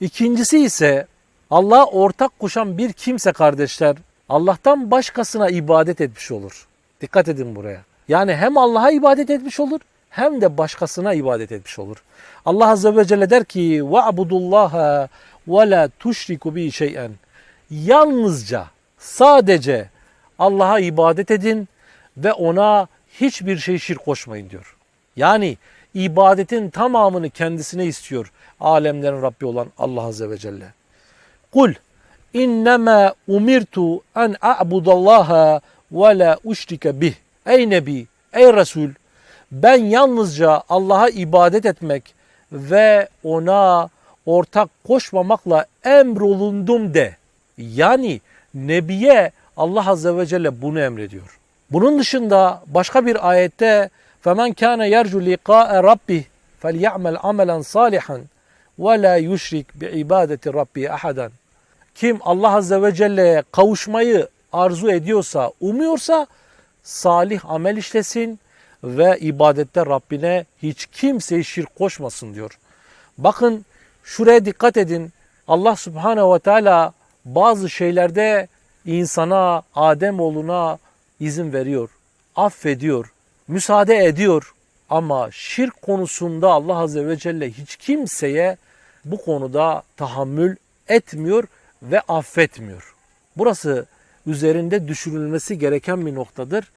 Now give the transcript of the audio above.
İkincisi ise Allah'a ortak koşan bir kimse kardeşler Allah'tan başkasına ibadet etmiş olur. Dikkat edin buraya. Yani hem Allah'a ibadet etmiş olur hem de başkasına ibadet etmiş olur. Allah Azze ve Celle der ki وَعْبُدُ اللّٰهَ وَلَا تُشْرِكُ بِهِ شَيْئًا Yalnızca, sadece Allah'a ibadet edin ve ona hiçbir şey şirk koşmayın diyor. Yani ibadetin tamamını kendisine istiyor alemlerin Rabbi olan Allah Azze ve Celle. Kul innema umirtu en a'budallaha ve la uşrike bih. Ey Nebi, ey Resul, ben yalnızca Allah'a ibadet etmek ve ona ortak koşmamakla emrolundum de. Yani Nebiye Allah Azze ve Celle bunu emrediyor. Bunun dışında başka bir ayette فَمَنْ كَانَ يَرْجُ لِقَاءَ رَبِّهِ فَلْيَعْمَلْ عَمَلًا صَالِحًا وَلَا يُشْرِكْ بِعِبَادَةِ رَبِّهِ أَحَدًا Kim Allah Azze ve Celle'ye kavuşmayı arzu ediyorsa, umuyorsa salih amel işlesin ve ibadette Rabbine hiç kimseyi şirk koşmasın diyor. Bakın şuraya dikkat edin. Allah Subhanahu ve Teala bazı şeylerde insana, Ademoğluna izin veriyor, affediyor, müsaade ediyor. Ama şirk konusunda Allah Azze ve Celle hiç kimseye bu konuda tahammül etmiyor ve affetmiyor. Burası üzerinde düşünülmesi gereken bir noktadır.